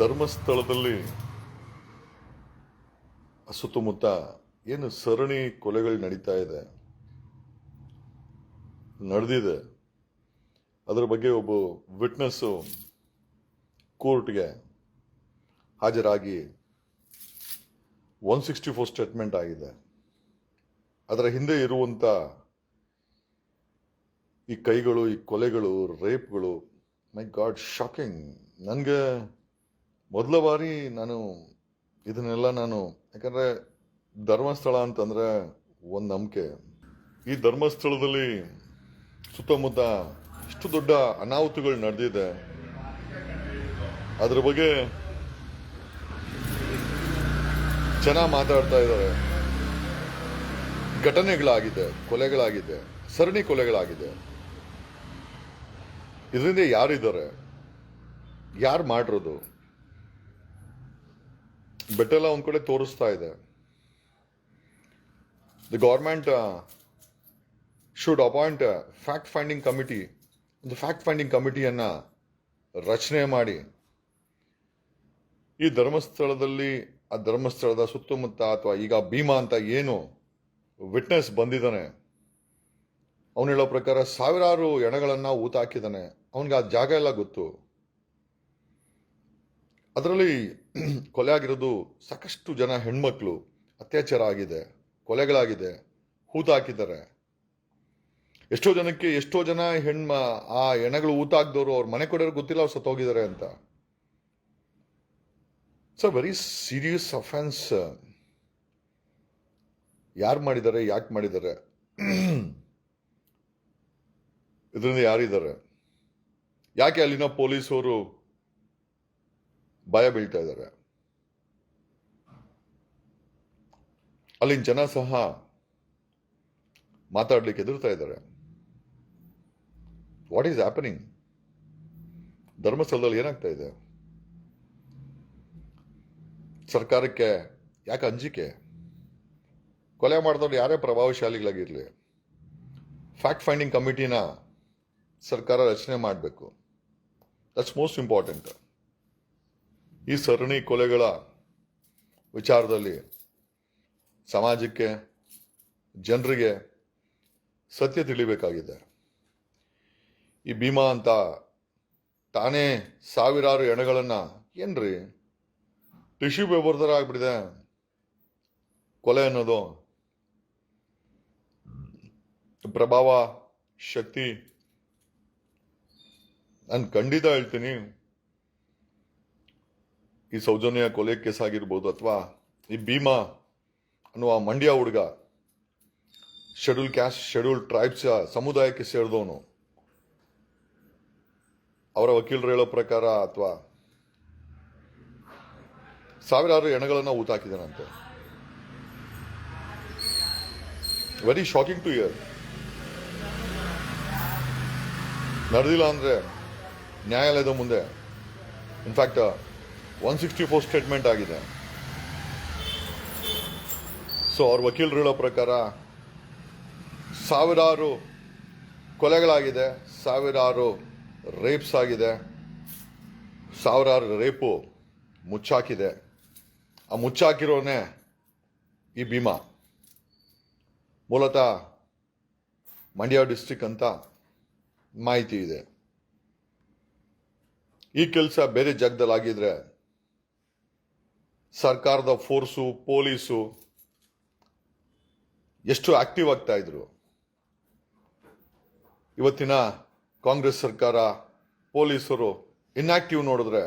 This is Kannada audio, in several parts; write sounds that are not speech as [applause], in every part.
ಧರ್ಮಸ್ಥಳದಲ್ಲಿ ಸುತ್ತಮುತ್ತ ಏನು ಸರಣಿ ಕೊಲೆಗಳು ನಡೀತಾ ಇದೆ, ನಡೆದಿದೆ. ಅದರ ಬಗ್ಗೆ ಒಬ್ಬ ವಿಟ್ನೆಸ್ಸು ಕೋರ್ಟ್ಗೆ ಹಾಜರಾಗಿ ಒನ್ ಸಿಕ್ಸ್ಟಿ ಫೋರ್ ಸ್ಟೇಟ್ಮೆಂಟ್ ಆಗಿದೆ. ಅದರ ಹಿಂದೆ ಇರುವಂಥ ಈ ಕೈಗಳು, ಈ ಕೊಲೆಗಳು ರೇಪ್ಗಳು ಮೈ ಗಾಡ್ ಶಾಕಿಂಗ್ ನನಗೆ ಮೊದಲ ಬಾರಿ ನಾನು ಇದನ್ನೆಲ್ಲ ನಾನು, ಯಾಕಂದರೆ ಧರ್ಮಸ್ಥಳ ಅಂತಂದರೆ ಒಂದು ನಂಬಿಕೆ. ಈ ಧರ್ಮಸ್ಥಳದಲ್ಲಿ ಸುತ್ತಮುತ್ತ ಇಷ್ಟು ದೊಡ್ಡ ಅನಾಹುತಗಳು ನಡೆದಿದೆ. ಅದ್ರ ಬಗ್ಗೆ ಜನ ಮಾತಾಡ್ತಾ ಇದ್ದಾರೆ. ಘಟನೆಗಳಾಗಿದೆ, ಕೊಲೆಗಳಾಗಿದೆ, ಸರಣಿ ಕೊಲೆಗಳಾಗಿದೆ. ಇದರಿಂದ ಯಾರಿದ್ದಾರೆ? ಯಾರು ಮಾಡಿರೋದು? ಬೆಟ್ಟೆಲ್ಲ ಒಂದ್ ಕಡೆ ತೋರಿಸ್ತಾ ಇದೆ. The government should appoint fact finding committee ಒಂದು ಫ್ಯಾಕ್ಟ್ ಫೈಂಡಿಂಗ್ ಕಮಿಟಿಯನ್ನು ರಚನೆ ಮಾಡಿ. ಈ ಧರ್ಮಸ್ಥಳದಲ್ಲಿ, ಆ ಧರ್ಮಸ್ಥಳದ ಸುತ್ತಮುತ್ತ ಅಥವಾ ಈಗ ಭೀಮಾ ಅಂತ ಏನು ವಿಟ್ನೆಸ್ ಬಂದಿದ್ದಾನೆ, ಅವನು ಹೇಳೋ ಪ್ರಕಾರ ಸಾವಿರಾರು ಎಣಗಳನ್ನು ಊತ ಹಾಕಿದ್ದಾನೆ. ಅವನಿಗೆ ಆ ಜಾಗ ಎಲ್ಲ ಗೊತ್ತು. ಅದರಲ್ಲಿ ಕೊಲೆ ಆಗಿರೋದು ಸಾಕಷ್ಟು ಜನ ಹೆಣ್ಮಕ್ಳು, ಅತ್ಯಾಚಾರ ಆಗಿದೆ, ಕೊಲೆಗಳಾಗಿದೆ, ಹೂತ ಹಾಕಿದ್ದಾರೆ. ಎಷ್ಟೋ ಜನಕ್ಕೆ, ಎಷ್ಟೋ ಜನ ಹೆಣ್ಮ ಆ ಎಣಗಳು ಊತ ಹಾಕ್ದವರು ಅವ್ರ ಮನೆ ಕೊಡೋರು ಗೊತ್ತಿಲ್ಲ, ಅವ್ರು ಸತ್ತೋಗಿದ್ದಾರೆ ಅಂತ. ಅ ವೆರಿ ಸೀರಿಯಸ್ ಅಫೆನ್ಸ್ ಯಾರು ಮಾಡಿದ್ದಾರೆ, ಯಾಕೆ ಮಾಡಿದ್ದಾರೆ? ಇದರಿಂದ ಯಾರಿದ್ದಾರೆ? ಯಾಕೆ ಅಲ್ಲಿನ ಪೊಲೀಸರು ಭಯ ಬೀಳ್ತಾ ಇದ್ದಾರೆ. ಅಲ್ಲಿನ ಜನ ಸಹ ಮಾತಾಡ್ಲಿಕ್ಕೆ ಎದುರ್ತಾ ಇದ್ದಾರೆ. ವಾಟ್ ಈಸ್ ಹ್ಯಾಪನಿಂಗ್ ಧರ್ಮಸ್ಥಳದಲ್ಲಿ ಏನಾಗ್ತಾ ಇದೆ? ಸರ್ಕಾರಕ್ಕೆ ಯಾಕೆ ಅಂಜಿಕೆ? ಕೊಲೆ ಮಾಡಿದವ್ರು ಯಾರೇ ಪ್ರಭಾವಶಾಲಿಗಳಾಗಿರಲಿ ಫ್ಯಾಕ್ಟ್ ಫೈಂಡಿಂಗ್ ಕಮಿಟಿನ ಸರ್ಕಾರ ರಚನೆ ಮಾಡಬೇಕು. ದಟ್ಸ್ ಮೋಸ್ಟ್ ಇಂಪಾರ್ಟೆಂಟ್ ಈ ಸರಣಿ ಕೊಲೆಗಳ ವಿಚಾರದಲ್ಲಿ ಸಮಾಜಕ್ಕೆ, ಜನರಿಗೆ ಸತ್ಯ ತಿಳಿಬೇಕಾಗಿದೆ. ಈ ಭೀಮಾ ಅಂತ ತಾನೇ ಸಾವಿರಾರು ಎಣೆಗಳನ್ನು ಏನ್ರಿ ಟಿಶ್ಯೂ ಪೇಪರ್ ಥರ ಆಗ್ಬಿಟ್ಟಿದೆ ಕೊಲೆ ಅನ್ನೋದು ಪ್ರಭಾವ, ಶಕ್ತಿ, ನಾನು ಖಂಡಿತ ಹೇಳ್ತೀನಿ. ಈ ಸೌಜನ್ಯ ಕೊಲೆ ಕೇಸ್ ಆಗಿರ್ಬೋದು ಅಥವಾ ಈ ಭೀಮಾ ಅನ್ನುವ ಮಂಡ್ಯ ಹುಡುಗ ಶೆಡ್ಯೂಲ್ ಕ್ಯಾಸ್ಟ್ ಶೆಡ್ಯೂಲ್ ಟ್ರೈಬ್ಸ್ ಸಮುದಾಯಕ್ಕೆ ಸೇರಿದವನು ಅವರ ವಕೀಲರು ಹೇಳೋ ಪ್ರಕಾರ ಅಥವಾ ಸಾವಿರಾರು ಎಣಗಳನ್ನು ಊತಾಕಿದನಂತೆ. ವೆರಿ ಶಾಕಿಂಗ್ ಟು ಇಯರ್ ನಡೆದಿಲ್ಲ ಅಂದರೆ ನ್ಯಾಯಾಲಯದ ಮುಂದೆ. In fact one sixty four statement ಆಗಿದೆ. ಸೊ ಅವ್ರ ವಕೀಲರು ಹೇಳೋ ಪ್ರಕಾರ, ಸಾವಿರಾರು ಕೊಲೆಗಳಾಗಿದೆ, ಸಾವಿರಾರು ರೇಪ್ಸ್ ಆಗಿದೆ, ಸಾವಿರಾರು ರೇಪು ಮುಚ್ಚಾಕಿದೆ. ಆ ಮುಚ್ಚಾಕಿರೋನೇ ಈ ಭೀಮಾ. ಮೂಲತಃ ಮಂಡ್ಯ ಡಿಸ್ಟಿಕ್ ಅಂತ ಮಾಹಿತಿ ಇದೆ. ಈ ಕೆಲಸ ಬೇರೆ ಜಾಗದಲ್ಲಿ ಆಗಿದ್ರೆ ಸರ್ಕಾರದ ಫೋರ್ಸು, ಪೊಲೀಸು ಎಷ್ಟು ಆಕ್ಟಿವ್ ಆಗ್ತಾ ಇದ್ರು. ಇವತ್ತಿನ ಕಾಂಗ್ರೆಸ್ ಸರ್ಕಾರ ಪೊಲೀಸರು ಇನ್ಆಕ್ಟಿವ್ ನೋಡಿದ್ರೆ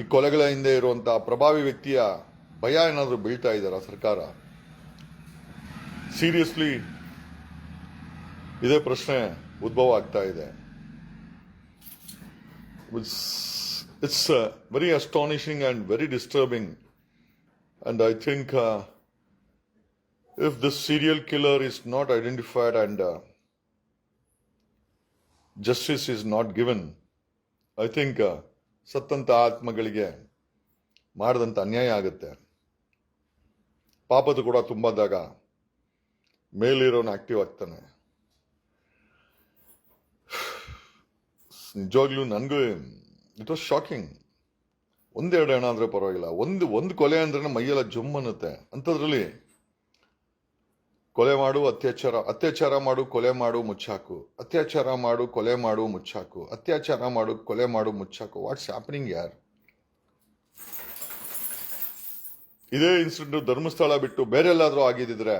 ಈ ಕೊಲೆಗಳ ಹಿಂದೆ ಇರುವಂತಹ ಪ್ರಭಾವಿ ವ್ಯಕ್ತಿಯ ಭಯ ಏನಾದರೂ ಬೀಳ್ತಾ ಇದ್ದಾರ ಸರ್ಕಾರ? ಸೀರಿಯಸ್ಲಿ ಇದೇ ಪ್ರಶ್ನೆ ಉದ್ಭವ ಆಗ್ತಾ ಇದೆ. It's very astonishing and very disturbing and I if this serial serial killer is identified identified and justice is not given, I think ಸತ್ತಂತ ಆತ್ಮಗಳಿಗೆ ಮಾಡಿದಂಥ ಅನ್ಯಾಯ ಆಗುತ್ತೆ. ಪಾಪದ ಕೂಡ ತುಂಬಾದಾಗ ಮೇಲಿರೋನು ಆಕ್ಟಿವ್ ಆಗ್ತಾನೆ. ನಿಜವಾಗ್ಲೂ ನನಗೂ ಇಟ್ ವಾಸ್ ಶಾಕಿಂಗ್ ಒಂದೆರಡು ಹೆಣ ಅಂದರೆ ಪರವಾಗಿಲ್ಲ. ಒಂದು ಒಂದು ಕೊಲೆ ಅಂದ್ರೆ ಮೈಯೆಲ್ಲ ಜುಮ್ ಅನ್ನುತ್ತೆ. ಅಂಥದ್ರಲ್ಲಿ ಕೊಲೆ ಮಾಡು, ಅತ್ಯಾಚಾರ ಅತ್ಯಾಚಾರ ಮಾಡು, ಕೊಲೆ ಮಾಡು, ಮುಚ್ಚಾಕು. ಅತ್ಯಾಚಾರ ಮಾಡು, ಕೊಲೆ ಮಾಡು, ಮುಚ್ಚಾಕು. ಅತ್ಯಾಚಾರ ಮಾಡು, ಕೊಲೆ ಮಾಡು, ಮುಚ್ಚಾಕು. ವಾಟ್ಸ್ ಹ್ಯಾಪನಿಂಗ್ ಯಾರ್ ಇದೇ ಇನ್ಸಿಡೆಂಟ್ ಧರ್ಮಸ್ಥಳ ಬಿಟ್ಟು ಬೇರೆ ಎಲ್ಲಾದರೂ ಆಗಿದ್ದಿದ್ರೆ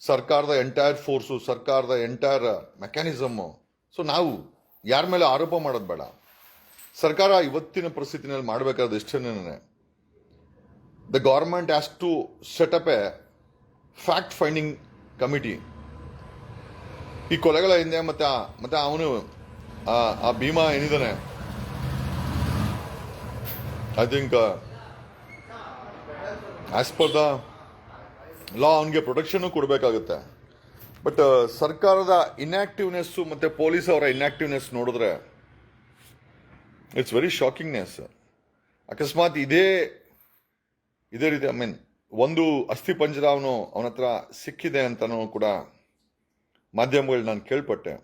ಸರ್ಕಾರದ ಎಂಟೈರ್ ಫೋರ್ಸು ಸರ್ಕಾರದ ಎಂಟೈರ್ ಮೆಕ್ಯಾನಿಸಮ್ಮು ಸೊ ನಾವು ಯಾರ ಮೇಲೆ ಆರೋಪ ಮಾಡೋದು ಬೇಡ. ಸರ್ಕಾರ ಇವತ್ತಿನ ಪರಿಸ್ಥಿತಿನಲ್ಲಿ ಮಾಡಬೇಕಾದ ಇಷ್ಟೇನೆ the government has to set up a fact finding committee ಈ ಕೊಲೆಗಳ ಹಿಂದೆ ಮತ್ತು ಮತ್ತು ಅವನು, ಆ Bhima ಏನಿದ್ದಾನೆ? I think as per the law ಅವನಿಗೆ ಪ್ರೊಟೆಕ್ಷನ್ನು ಕೊಡಬೇಕಾಗುತ್ತೆ. ಬಟ್ ಸರ್ಕಾರದ ಇನ್ಯಾಕ್ಟಿವ್ನೆಸ್ಸು ಮತ್ತು ಪೊಲೀಸ್ ಅವರ ಇನ್ಆಕ್ಟಿವ್ನೆಸ್ ನೋಡಿದ್ರೆ ಇಟ್ಸ್ ವೆರಿ ಶಾಕಿಂಗ್ನೆಸ್ ಅಕಸ್ಮಾತ್ ಇದೇ ಇದೇ ರೀತಿ ಐ ಮೀನ್ ಒಂದು ಅಸ್ಥಿ ಪಂಜರ ಅವನು ಹತ್ರ ಸಿಕ್ಕಿದೆ ಅಂತನೂ ಕೂಡ ಮಾಧ್ಯಮಗಳು ನಾನು ಕೇಳ್ಪಟ್ಟೆ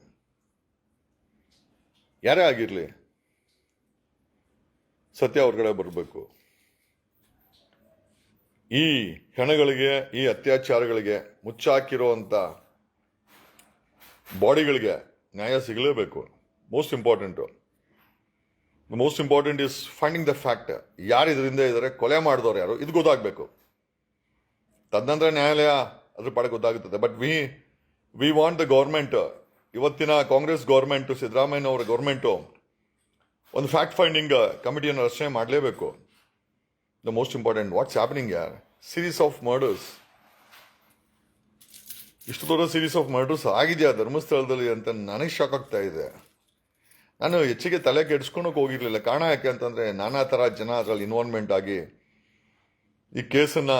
ಯಾರೇ ಆಗಿರಲಿ ಸತ್ಯ ಹೊರಗಡೆ ಬರಬೇಕು ಈ ಹೆಣಗಳಿಗೆ, ಈ ಅತ್ಯಾಚಾರಗಳಿಗೆ ಮುಚ್ಚಾಕಿರೋವಂಥ ಬಾಡಿಗಳಿಗೆ ನ್ಯಾಯ ಸಿಗಲೇಬೇಕು. Most important most important is finding the fact ಯಾರು ಇದರಿಂದ ಇದ್ದಾರೆ ಕೊಲೆ ಮಾಡಿದವ್ರು ಯಾರು, ಇದು ಗೊತ್ತಾಗಬೇಕು. ತದನಂತರ ನ್ಯಾಯಾಲಯ ಅದ್ರ ಪಾಡ ಗೊತ್ತಾಗುತ್ತದೆ. But we we want the government ಇವತ್ತಿನ ಕಾಂಗ್ರೆಸ್ ಗೌರ್ಮೆಂಟು ಸಿದ್ದರಾಮಯ್ಯ ಅವರ ಗೌರ್ಮೆಂಟು ಒಂದು ಫ್ಯಾಕ್ಟ್ ಫೈಂಡಿಂಗ್ ಕಮಿಟಿಯನ್ನು ರಚನೆ ಮಾಡಲೇಬೇಕು. The most important what's happening ಯಾರ್ ಸೀರೀಸ್ ಆಫ್ ಮರ್ಡರ್ಸ್ ಇಷ್ಟು ದೊಡ್ಡ ಸೀರೀಸ್ ಆಫ್ ಮರ್ಡರ್ಸ್ ಆಗಿದೆಯಾ ಧರ್ಮಸ್ಥಳದಲ್ಲಿ ಅಂತ ನನಗೆ ಶಾಕ್ ಆಗ್ತಾ ಇದೆ. ನಾನು ಹೆಚ್ಚಿಗೆ ತಲೆ ಕೆಡಿಸ್ಕೊಳಕ್ ಹೋಗಿರಲಿಲ್ಲ. ಕಾರಣ ಯಾಕೆ ಅಂತಂದ್ರೆ ನಾನಾ ಥರ ಜನ ಅದರಲ್ಲಿ ಇನ್ವಾಲ್ವ್ಮೆಂಟ್ ಆಗಿ ಈ ಕೇಸನ್ನ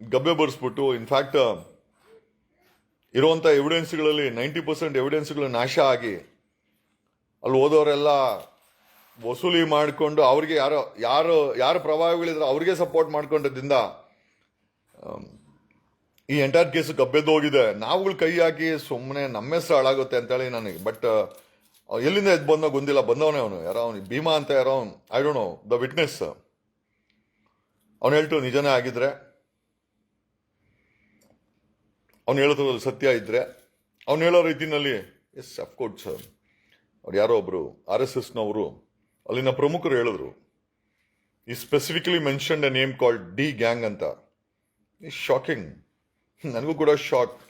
ಗಬ್ಬೆ ಬರ್ಸ್ಬಿಟ್ಟು ಇನ್ಫ್ಯಾಕ್ಟ್ ಇರುವಂಥ ಎವಿಡೆನ್ಸ್ಗಳಲ್ಲಿ ನೈಂಟಿ ಪರ್ಸೆಂಟ್ ಎವಿಡೆನ್ಸ್ಗಳು ನಾಶ ಆಗಿ ಅಲ್ಲಿ ಓದೋರೆಲ್ಲ ವಸೂಲಿ ಮಾಡಿಕೊಂಡು ಅವ್ರಿಗೆ ಯಾರೋ, ಯಾರು ಯಾರು ಪ್ರಭಾವಗಳಿದ್ರು ಅವ್ರಿಗೆ ಸಪೋರ್ಟ್ ಮಾಡ್ಕೊಂಡಿದ್ದರಿಂದ ಈ ಎಂಟೈರ್ ಕೇಸ್ ಗಬ್ಬೆದ್ದು ಹೋಗಿದೆ ನಾವುಗಳು ಕೈ ಹಾಕಿ ಸುಮ್ಮನೆ ನಮ್ಮ ಹೆಸರು ಹಾಳಾಗುತ್ತೆ ಅಂತೇಳಿ ನನಗೆ ಬಟ್ ಎಲ್ಲಿಂದ ಎದ್ದು ಬಂದೋ ಗೊಂದಿಲ್ಲ ಬಂದವನೇ ಅವನು. ಯಾರೋ ಅವನು, ಭೀಮಾ ಅಂತ ಯಾರೋ I don't know the witness ಅವನು ಹೇಳ್ತು, ನಿಜನೇ ಆಗಿದ್ರೆ. ಅವನು ಹೇಳೋದ್ರಲ್ಲಿ ಸತ್ಯ ಇದ್ರೆ. ಅವನು ಹೇಳೋ ರೀತಿಯಲ್ಲಿ ಎಸ್ ಅಫ್ಕೋರ್ಸ್ ಅವ್ರು ಯಾರೋ ಒಬ್ಬರು ಆರ್ ಎಸ್ ಎಸ್ನವರು, ಅಲ್ಲಿನ ಪ್ರಮುಖರು ಹೇಳಿದ್ರು. ಈ specifically mentioned a name called D gang ಅಂತ. ಈ ಶಾಕಿಂಗ್ [laughs] ನನಗೂ ಕೂಡ ಶಾಕ್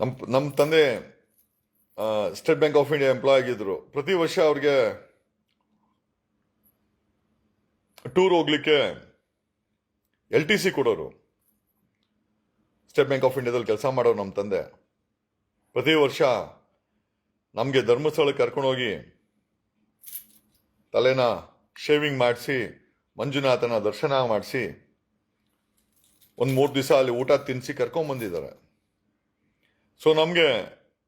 ನಮ್ಮ ನಮ್ಮ ತಂದೆ State Bank of India employee ಆಗಿದ್ರು. ಪ್ರತಿ ವರ್ಷ ಅವ್ರಿಗೆ ಟೂರ್ ಹೋಗ್ಲಿಕ್ಕೆ ಎಲ್ ಟಿ ಸಿ ಕೊಡೋರು. ಸ್ಟೇಟ್ ಬ್ಯಾಂಕ್ ಆಫ್ ಇಂಡಿಯಾದಲ್ಲಿ ಕೆಲಸ ಮಾಡೋರು ನಮ್ಮ ತಂದೆ. ಪ್ರತಿ ವರ್ಷ ನಮಗೆ ಧರ್ಮಸ್ಥಳಕ್ಕೆ ಕರ್ಕೊಂಡೋಗಿ ತಲೆನ ಶೇವಿಂಗ್ ಮಾಡಿಸಿ, ಮಂಜುನಾಥನ ದರ್ಶನ ಮಾಡಿಸಿ, ಒಂದು ಮೂರು ದಿವಸ ಅಲ್ಲಿ ಊಟ ತಿನ್ನಿಸಿ ಕರ್ಕೊಂಬಂದಿದ್ದಾರೆ ಸೊ ನಮಗೆ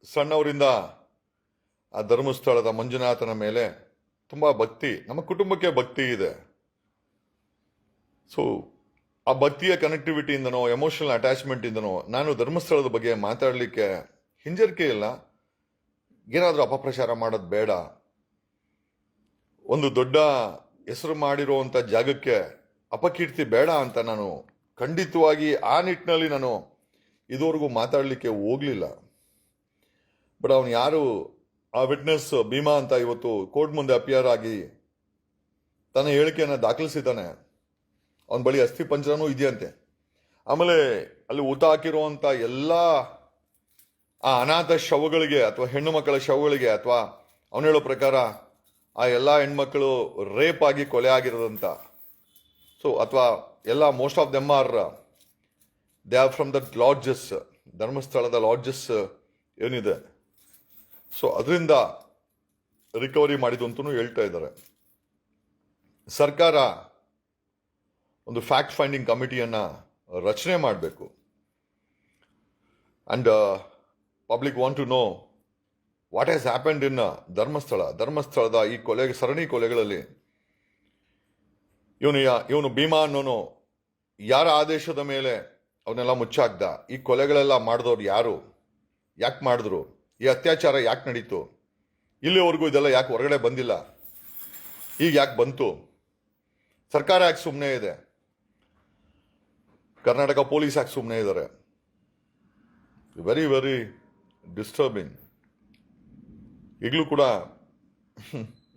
ಸಣ್ಣವರಿಂದ ಆ ಧರ್ಮಸ್ಥಳದ ಮಂಜುನಾಥನ ಮೇಲೆ ತುಂಬ ಭಕ್ತಿ, ನಮ್ಮ ಕುಟುಂಬಕ್ಕೆ ಭಕ್ತಿ ಇದೆ. ಸೊ ಆ ಭಕ್ತಿಯ ಕನೆಕ್ಟಿವಿಟಿಯಿಂದನೋ ಎಮೋಷನಲ್ ಅಟ್ಯಾಚ್ಮೆಂಟಿಂದನೋ ನಾನು ಧರ್ಮಸ್ಥಳದ ಬಗ್ಗೆ ಮಾತಾಡಲಿಕ್ಕೆ ಹಿಂಜರಿಕೆ ಇಲ್ಲ. ಏನಾದರೂ ಅಪಪ್ರಚಾರ ಮಾಡೋದು ಬೇಡ. ಒಂದು ದೊಡ್ಡ ಹೆಸರು ಮಾಡಿರುವಂಥ ಜಾಗಕ್ಕೆ ಅಪಕೀರ್ತಿ ಬೇಡ ಅಂತ ನಾನು ಖಂಡಿತವಾಗಿ ಆ ನಿಟ್ಟಿನಲ್ಲಿ ನಾನು ಇದುವರೆಗೂ ಮಾತಾಡಲಿಕ್ಕೆ ಹೋಗಲಿಲ್ಲ. ಬಟ್ ಅವನು ಯಾರು ಆ ವಿಟ್ನೆಸ್, ಭೀಮಾ ಅಂತ ಇವತ್ತು ಕೋರ್ಟ್ ಮುಂದೆ ಅಪಿಯರ್ ಆಗಿ ತನ್ನ ಹೇಳಿಕೆಯನ್ನು ದಾಖಲಿಸಿದ್ದಾನೆ. ಅವನ ಬಳಿ ಅಸ್ಥಿ ಪಂಜರನೂ ಇದೆಯಂತೆ. ಆಮೇಲೆ ಅಲ್ಲಿ ಊತ ಹಾಕಿರುವಂಥ ಎಲ್ಲ, ಆ ಅನಾಥ ಶವಗಳಿಗೆ ಅಥವಾ ಹೆಣ್ಣು ಮಕ್ಕಳ ಶವಗಳಿಗೆ ಅಥವಾ ಅವನು ಹೇಳೋ ಪ್ರಕಾರ ಆ ಎಲ್ಲ ಹೆಣ್ಮಕ್ಕಳು ರೇಪ್ ಆಗಿ ಕೊಲೆ ಆಗಿರೋದಂತ. ಸೊ ಅಥವಾ ಎಲ್ಲ most of them are they are from the lodges ಧರ್ಮಸ್ಥಳದ ಲಾಡ್ಜಸ್ ಏನಿದೆ. ಸೊ ಅದರಿಂದ ರಿಕವರಿ ಮಾಡಿದ್ದು ಅಂತಲೂ ಹೇಳ್ತಾ ಇದ್ದಾರೆ. ಸರ್ಕಾರ ಒಂದು ಫ್ಯಾಕ್ಟ್ ಫೈಂಡಿಂಗ್ ಕಮಿಟಿಯನ್ನು ರಚನೆ ಮಾಡಬೇಕು. And public want to know what has happened in Dharmasthala. ಧರ್ಮಸ್ಥಳದ ಈ ಕೊಲೆ, ಸರಣಿ ಕೊಲೆಗಳಲ್ಲಿ ಇವನು ಇವನು ಭೀಮಾ ಅನ್ನೋನು ಯಾರ ಆದೇಶದ ಮೇಲೆ ಅವನ್ನೆಲ್ಲ ಮುಚ್ಚಾಕ್ದ ಈ ಕೊಲೆಗಳೆಲ್ಲ ಮಾಡಿದವ್ರು ಯಾರು? ಯಾಕೆ ಮಾಡಿದ್ರು? ಈ ಅತ್ಯಾಚಾರ ಯಾಕೆ ನಡೀತು? ಇಲ್ಲಿವರೆಗೂ ಇದೆಲ್ಲ ಯಾಕೆ ಹೊರಗಡೆ ಬಂದಿಲ್ಲ? ಈಗ ಯಾಕೆ ಬಂತು? ಸರ್ಕಾರ ಯಾಕೆ ಸುಮ್ಮನೆ ಇದೆ? ಕರ್ನಾಟಕ ಪೊಲೀಸ್ ಯಾಕೆ ಸುಮ್ಮನೆ ಇದ್ದಾರೆ ವೆರಿ ವೆರಿ ಡಿಸ್ಟರ್ಬಿಂಗ್ ಈಗಲೂ ಕೂಡ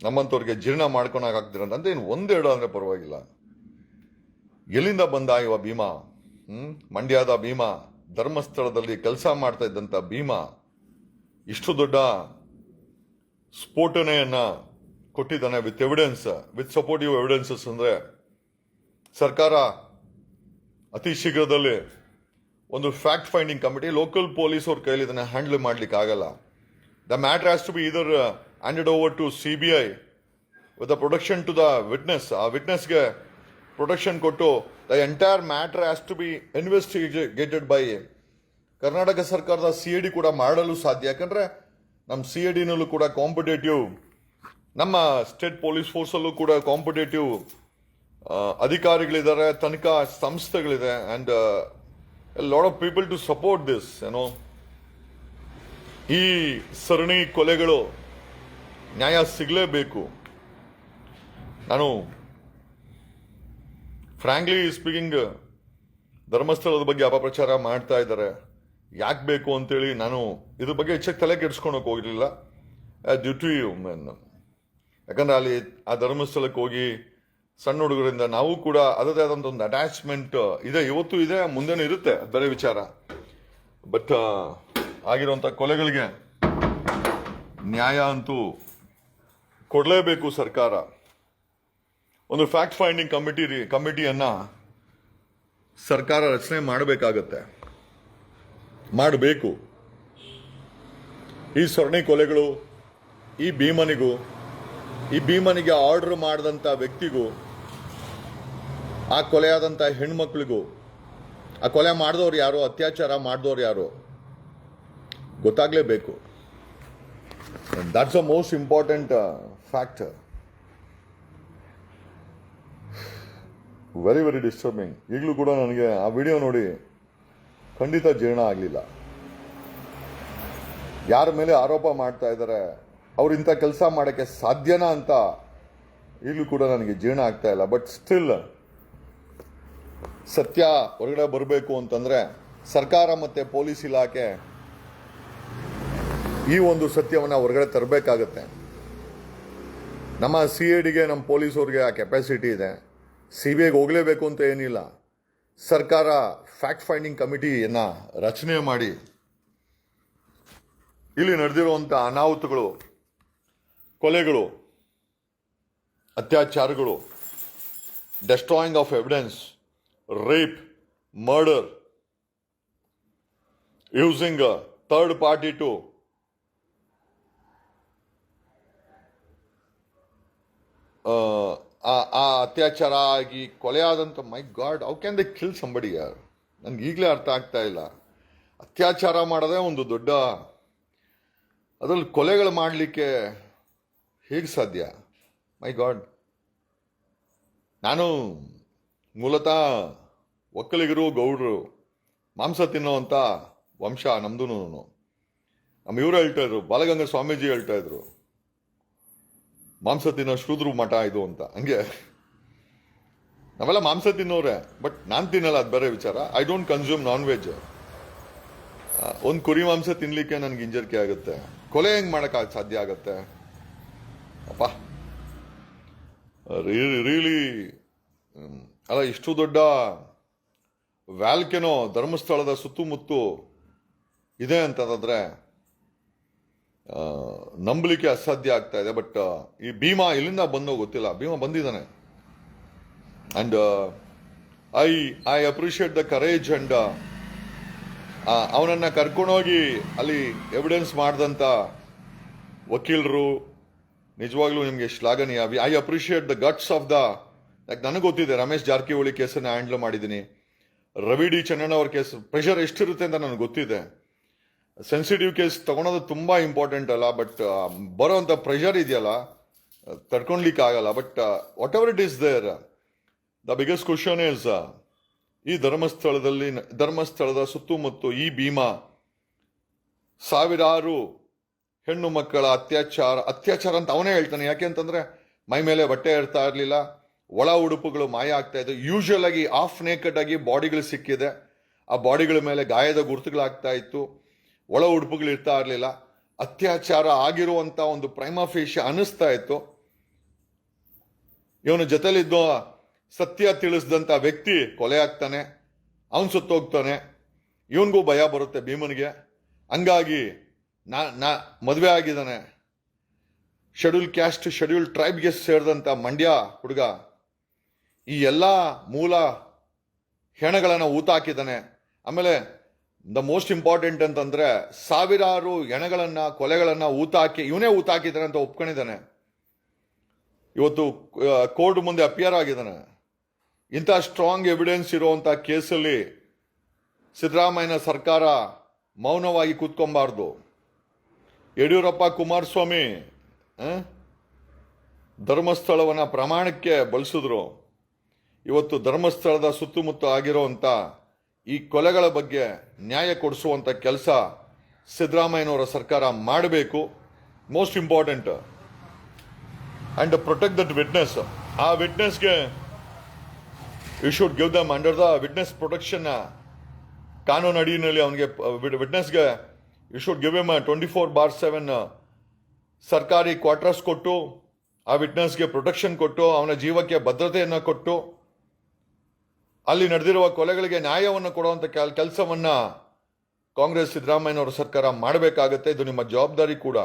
ನಮ್ಮಂಥವ್ರಿಗೆ ಜೀರ್ಣ ಮಾಡ್ಕೊಳಕ್ಕಾಗ್ತಿರಂತ ಅಂತ ಏನು ಒಂದೆರಡು ಅಂದರೆ ಪರವಾಗಿಲ್ಲ. ಎಲ್ಲಿಂದ ಬಂದ ಇವ ಭೀಮಾ? ಮಂಡ್ಯದ ಭೀಮಾ, ಧರ್ಮಸ್ಥಳದಲ್ಲಿ ಕೆಲಸ ಮಾಡ್ತಾ ಇದ್ದಂಥ ಭೀಮಾ? ಇಷ್ಟು ದೊಡ್ಡ ಸ್ಫೋಟನೆಯನ್ನ ಕೊಟ್ಟಿದ್ದಾನೆ with evidence with supportive evidences ಅಂದ್ರೆ ಸರ್ಕಾರ ಅತಿ ಶೀಘ್ರದಲ್ಲಿ ಒಂದು fact finding committee local police ಅವ್ರ ಕೈಲಿ ಇದನ್ನ ಹ್ಯಾಂಡಲ್ ಮಾಡ್ಲಿಕ್ಕೆ ಆಗಲ್ಲ. The matter has to be either handed over to C B I with the production to the witness ಆ ವಿಟ್ನೆಸ್ಗೆ ಪ್ರೊಟೆಕ್ಷನ್ ಕೊಟ್ಟು the entire matter has to be investigated by Karnataka ಸರ್ಕಾರದ ಸಿ ಡಿ ಕೂಡ ಮಾಡಲು ಸಾಧ್ಯ. ಯಾಕಂದ್ರೆ ನಮ್ಮ ಸಿ ಎ ಡಿನಲ್ಲೂ ಕೂಡ ಕಾಂಪಿಟೇಟಿವ್ ನಮ್ಮ ಸ್ಟೇಟ್ ಪೊಲೀಸ್ ಫೋರ್ಸಲ್ಲೂ ಕೂಡ ಕಾಂಪಿಟೇಟಿವ್ ಅಧಿಕಾರಿಗಳಿದ್ದಾರೆ, ತನಿಖಾ ಸಂಸ್ಥೆಗಳಿದೆ and lot of people to support this ಏನೋ ಈ ಸರಣಿ ಕೊಲೆಗಳು ನ್ಯಾಯ ಸಿಗಲೇಬೇಕು. ನಾನು ಫ್ರಾಂಕ್ಲಿ ಸ್ಪೀಕಿಂಗ್ ಧರ್ಮಸ್ಥಳದ ಬಗ್ಗೆ ಅಪಪ್ರಚಾರ ಮಾಡ್ತಾ ಇದ್ದಾರೆ. ಯಾಕೆ ಬೇಕು ಅಂತೇಳಿ ನಾನು ಇದ್ರ ಬಗ್ಗೆ ಹೆಚ್ಚಾಗಿ ತಲೆ ಕೆಡಿಸ್ಕೊಳಕ್ ಹೋಗಿರಲಿಲ್ಲ ಡ್ಯೂ ಟು ಯಾಕಂದರೆ ಅಲ್ಲಿ ಆ ಧರ್ಮಸ್ಥಳಕ್ಕೆ ಹೋಗಿ ಸಣ್ಣ ಹುಡುಗರಿಂದ ನಾವು ಕೂಡ ಅದರದೇ ಆದಂಥ ಒಂದು ಅಟ್ಯಾಚ್ಮೆಂಟ್ ಇದೆ. ಇವತ್ತು ಇದೆ, ಮುಂದೆನೂ ಇರುತ್ತೆ, ಬೇರೆ ವಿಚಾರ. ಬಟ್ ಆಗಿರುವಂಥ ಕೊಲೆಗಳಿಗೆ ನ್ಯಾಯ ಅಂತೂ ಕೊಡಲೇಬೇಕು ಸರ್ಕಾರ. ಒಂದು ಫ್ಯಾಕ್ಟ್ ಫೈಂಡಿಂಗ್ ಕಮಿಟಿ ಕಮಿಟಿಯನ್ನು ಸರ್ಕಾರ ರಚನೆ ಮಾಡಬೇಕಾಗತ್ತೆ. ಮಾಡಬೇಕು. ಈ ಸರಣಿ ಕೊಲೆಗಳು, ಈ ಭೀಮನಿಗೂ, ಈ ಭೀಮನಿಗೆ ಆರ್ಡರ್ ಮಾಡಿದಂಥ ವ್ಯಕ್ತಿಗೂ, ಆ ಕೊಲೆಯಾದಂಥ ಹೆಣ್ಮಕ್ಳಿಗೂ, ಆ ಕೊಲೆ ಮಾಡಿದವ್ರು ಯಾರು, ಅತ್ಯಾಚಾರ ಮಾಡಿದವ್ರು ಯಾರು, ಗೊತ್ತಾಗಲೇಬೇಕು. That's a most important factor very very disturbing ಈಗಲೂ ಕೂಡ ನನಗೆ ಆ ವಿಡಿಯೋ ನೋಡಿ ಖಂಡಿತ ಜೀರ್ಣ ಆಗಲಿಲ್ಲ. ಯಾರ ಮೇಲೆ ಆರೋಪ ಮಾಡ್ತಾ ಇದ್ದಾರೆ, ಅವ್ರು ಇಂಥ ಕೆಲಸ ಮಾಡೋಕ್ಕೆ ಸಾಧ್ಯನಾ ಅಂತ ಈಗಲೂ ಕೂಡ ನನಗೆ ಜೀರ್ಣ ಆಗ್ತಾ ಇಲ್ಲ. ಬಟ್ ಸ್ಟಿಲ್ ಸತ್ಯ ಹೊರಗಡೆ ಬರಬೇಕು ಅಂತಂದರೆ ಸರ್ಕಾರ ಮತ್ತು ಪೊಲೀಸ್ ಇಲಾಖೆ ಈ ಒಂದು ಸತ್ಯವನ್ನು ಹೊರಗಡೆ ತರಬೇಕಾಗತ್ತೆ. ನಮ್ಮ ಸಿ ಐ ಡಿಗೆ ನಮ್ಮ ಪೊಲೀಸವ್ರಿಗೆ ಆ ಕೆಪಾಸಿಟಿ ಇದೆ. ಸಿ ಬಿ ಐಗೆ ಹೋಗಲೇಬೇಕು ಅಂತ ಏನಿಲ್ಲ. ಸರ್ಕಾರ ಫ್ಯಾಕ್ಟ್ ಫೈಂಡಿಂಗ್ ಕಮಿಟಿಯನ್ನು ರಚನೆ ಮಾಡಿ ಇಲ್ಲಿ ನಡೆದಿರುವಂಥ ಅನಾಹುತಗಳು, ಕೊಲೆಗಳು, ಅತ್ಯಾಚಾರಗಳು destroying of evidence rape murder using third party to ಆ ಅತ್ಯಾಚಾರ ಆಗಿ ಕೊಲೆಯಾದಂಥ my god how can they kill somebody ಯಾರು ನನಗೆ ಈಗಲೇ ಅರ್ಥ ಆಗ್ತಾ ಇಲ್ಲ. ಅತ್ಯಾಚಾರ ಮಾಡೋದೇ ಒಂದು ದೊಡ್ಡ, ಅದರಲ್ಲಿ ಕೊಲೆಗಳು ಮಾಡಲಿಕ್ಕೆ ಹೇಗೆ ಸಾಧ್ಯ? ಮೈ ಗಾಡ್ ನಾನು ಮೂಲತಃ ಒಕ್ಕಲಿಗರು, ಗೌಡರು, ಮಾಂಸ ತಿನ್ನೋವಂಥ ವಂಶ ನಮ್ದು ನಮ್ಮ ಇವರು ಹೇಳ್ತಾಯಿದ್ರು ಬಾಲಗಂಗಾ ಸ್ವಾಮೀಜಿ ಹೇಳ್ತಾ ಇದ್ರು. ಮಾಂಸ ತಿನ್ನೋ ಶೂದ್ರ ಮಠ ಇದು ಅಂತ. ಹಂಗೆ. ನಾವೆಲ್ಲ ಮಾಂಸ ತಿನ್ನೋರೆ ಬಟ್ ನಾನು ತಿನ್ನಲ್ಲ ಅದು ಬೇರೆ ವಿಚಾರ. I don't consume non veg ಒಂದು ಕುರಿ ಮಾಂಸ ತಿನ್ನಲಿಕ್ಕೆ ನನ್ಗೆ ಇಂಜರಿಕೆ ಆಗುತ್ತೆ. ಕೊಲೆ ಹೆಂಗೆ ಮಾಡಕ್ ಸಾಧ್ಯ ಆಗುತ್ತೆ? ಅಪ್ಪ. ರೀಲಿ ಅಲ್ಲ ಇಷ್ಟು ದೊಡ್ಡ ವ್ಯಾಲ್ಕೆನೋ ಧರ್ಮಸ್ಥಳದ ಸುತ್ತಮುತ್ತು ಇದೆ ಅಂತಂದ್ರೆ ಆ, ನಂಬಲಿಕ್ಕೆ ಅಸಾಧ್ಯ ಆಗ್ತಾ ಇದೆ ಬಟ್ ಈ ಭೀಮಾ ಎಲ್ಲಿಂದ ಬಂದೋ ಗೊತ್ತಿಲ್ಲ. ಭೀಮಾ ಬಂದಿದ್ದಾನೆ. And I I appreciate the courage and ಅವನನ್ನು ಕರ್ಕೊಂಡೋಗಿ ಅಲ್ಲಿ ಎವಿಡೆನ್ಸ್ ಮಾಡಿದಂಥ ವಕೀಲರು, ನಿಜವಾಗ್ಲೂ ನಿಮಗೆ ಶ್ಲಾಘನೀಯ I appreciate the guts of the like ನನಗೆ ಗೊತ್ತಿದೆ, ರಮೇಶ್ ಜಾರಕಿಹೊಳಿ ಕೇಸನ್ನು ಹ್ಯಾಂಡಲ್ ಮಾಡಿದ್ದೀನಿ. ರವಿ ಡಿ ಚನ್ನಣ್ಣ ಅವ್ರ ಕೇಸ್ ಪ್ರೆಷರ್ ಎಷ್ಟಿರುತ್ತೆ ಅಂತ ನನಗೆ ಗೊತ್ತಿದೆ. ಸೆನ್ಸಿಟಿವ್ ಕೇಸ್ ತಗೊಳೋದು ತುಂಬ ಇಂಪಾರ್ಟೆಂಟ್ ಅಲ್ಲ ಬಟ್ ಬರೋಂಥ ಪ್ರೆಷರ್ ಇದೆಯಲ್ಲ ತಡ್ಕೊಳ್ಲಿಕ್ಕೆ ಆಗಲ್ಲ. But whatever it is there the biggest question is ಈ ಧರ್ಮಸ್ಥಳದಲ್ಲಿ, ಧರ್ಮಸ್ಥಳದ ಸುತ್ತಮುತ್ತ ಈ ಭೀಮಾ, ಸಾವಿರಾರು ಹೆಣ್ಣು ಮಕ್ಕಳ ಅತ್ಯಾಚಾರ ಅತ್ಯಾಚಾರ ಅಂತ ಅವನೇ ಹೇಳ್ತಾನೆ. ಯಾಕೆ ಅಂತಂದ್ರೆ, ಮೈ ಮೇಲೆ ಬಟ್ಟೆ ಇರ್ತಾ ಇರಲಿಲ್ಲ, ಒಳ ಉಡುಪುಗಳು ಮಾಯ ಆಗ್ತಾ ಇದ್ದು ಯೂಶುವಲ್ ಆಗಿ ಆಫ್ ನೇಕಡ್ ಆಗಿ ಬಾಡಿಗಳು ಸಿಕ್ಕಿದೆ. ಆ ಬಾಡಿಗಳ ಮೇಲೆ ಗಾಯದ ಗುರುತುಗಳಾಗ್ತಾ ಇತ್ತು. ಒಳ ಉಡುಪುಗಳು ಇರ್ತಾ ಇರಲಿಲ್ಲ. ಅತ್ಯಾಚಾರ ಆಗಿರುವಂಥ ಒಂದು ಪ್ರೈಮಾಫೇಶ ಅನಿಸ್ತಾ ಇತ್ತು. ಇವನ ಜೊತೆಲಿದ್ದ ಸತ್ಯ ತಿಳಿಸಿದಂತ ವ್ಯಕ್ತಿ ಕೊಲೆ ಆಗ್ತಾನೆ, ಅವನ್ ಸುತ್ತೋಗ್ತಾನೆ. ಇವನಿಗೂ ಭಯ ಬರುತ್ತೆ ಭೀಮನಿಗೆ. ಹಂಗಾಗಿ ನಾ ನಾ ಮದುವೆ ಆಗಿದ್ದಾನೆ. ಶೆಡ್ಯೂಲ್ ಕ್ಯಾಸ್ಟ್ ಶೆಡ್ಯೂಲ್ ಟ್ರೈಬ್ಗೆ ಸೇರಿದಂಥ ಮಂಡ್ಯ ಹುಡುಗ ಈ ಎಲ್ಲ ಮೂಲ ಹೆಣಗಳನ್ನು ಊತ ಹಾಕಿದ್ದಾನೆ ಆಮೇಲೆ ದ ಮೋಸ್ಟ್ ಇಂಪಾರ್ಟೆಂಟ್ ಅಂತಂದ್ರೆ ಸಾವಿರಾರು ಎಣೆಗಳನ್ನು ಕೊಲೆಗಳನ್ನು ಊತಾಕಿ, ಇವನೇ ಊತ ಹಾಕಿದ್ದಾನೆ ಅಂತ ಒಪ್ಕೊಂಡಿದ್ದಾನೆ. ಇವತ್ತು ಕೋರ್ಟ್ ಮುಂದೆ ಅಪಿಯರ್ ಆಗಿದ್ದಾನೆ. ಇಂಥ ಸ್ಟ್ರಾಂಗ್ ಎವಿಡೆನ್ಸ್ ಇರುವಂಥ ಕೇಸಲ್ಲಿ ಸಿದ್ದರಾಮಯ್ಯನ ಸರ್ಕಾರ ಮೌನವಾಗಿ ಕೂತ್ಕೊಬಾರ್ದು ಯಡಿಯೂರಪ್ಪ ಕುಮಾರಸ್ವಾಮಿ ಧರ್ಮಸ್ಥಳವನ್ನು ಪ್ರಮಾಣಕ್ಕೆ ಬಳಸಿದ್ರು. ಇವತ್ತು ಧರ್ಮಸ್ಥಳದ ಸುತ್ತಮುತ್ತ ಆಗಿರುವಂಥ ಈ ಕೊಲೆಗಳ ಬಗ್ಗೆ ನ್ಯಾಯ ಕೊಡಿಸುವಂಥ ಕೆಲಸ ಸಿದ್ದರಾಮಯ್ಯನವರ ಸರ್ಕಾರ ಮಾಡಬೇಕು. Most important and protect that witness ಆ ವಿಟ್ನೆಸ್ಗೆ you should give them under the witness protection ಕಾನೂನು ಅಡಿಯಲ್ಲಿ ಅವನಿಗೆ ವಿಟ್ನೆಸ್ಗೆ you should give them twenty four bar seven ಸರ್ಕಾರಿ ಕ್ವಾರ್ಟರ್ಸ್ ಕೊಟ್ಟು, ಆ ವಿಟ್ನೆಸ್ಗೆ ಪ್ರೊಟೆಕ್ಷನ್ ಕೊಟ್ಟು, ಅವನ ಜೀವಕ್ಕೆ ಭದ್ರತೆಯನ್ನು ಕೊಟ್ಟು ಅಲ್ಲಿ ನಡೆದಿರುವ ಕೊಲೆಗಳಿಗೆ ನ್ಯಾಯವನ್ನು ಕೊಡುವಂಥ ಕೆಲ, ಕೆಲಸವನ್ನು ಕಾಂಗ್ರೆಸ್ ಸಿದ್ದರಾಮಯ್ಯನವರ ಸರ್ಕಾರ ಮಾಡಬೇಕಾಗತ್ತೆ. ಇದು ನಿಮ್ಮ ಜವಾಬ್ದಾರಿ ಕೂಡ.